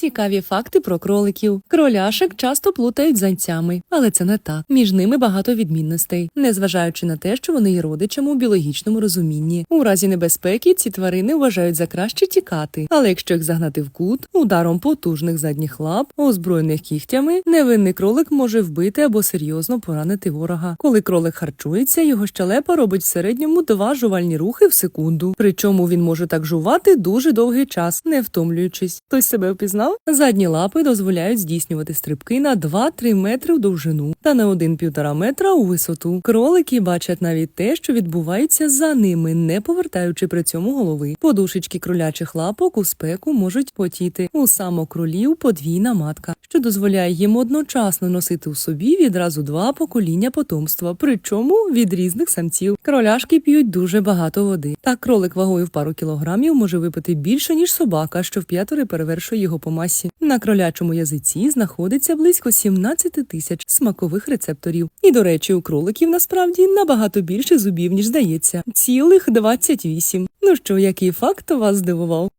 Цікаві факти про кроликів. Кроляшек часто плутають зайцями, але це не так. Між ними багато відмінностей, незважаючи на те, що вони є родичами у біологічному розумінні. У разі небезпеки ці тварини вважають за краще тікати. Але якщо їх загнати в кут, ударом потужних задніх лап, озброєних кігтями, невинний кролик може вбити або серйозно поранити ворога. Коли кролик харчується, його щелепа робить в середньому два жувальні рухи в секунду. Причому він може так жувати дуже довгий час, не втомлюючись. Хтось себе впізнав? Задні лапи дозволяють здійснювати стрибки на 2-3 метри в довжину та на 1-1,5 метра у висоту. Кролики бачать навіть те, що відбувається за ними, не повертаючи при цьому голови. Подушечки кролячих лапок у спеку можуть потіти. У самокролів подвійна матка, що дозволяє їм одночасно носити у собі відразу два покоління потомства, причому від різних самців. Кроляшки п'ють дуже багато води. Так кролик вагою в пару кілограмів може випити більше ніж собака, що в п'ятеро перевершує його по масі. На кролячому язиці знаходиться близько 17 тисяч смакових рецепторів. І до речі, у кроликів насправді набагато більше зубів ніж здається. Цілих 28. Ну що, який факт вас здивував?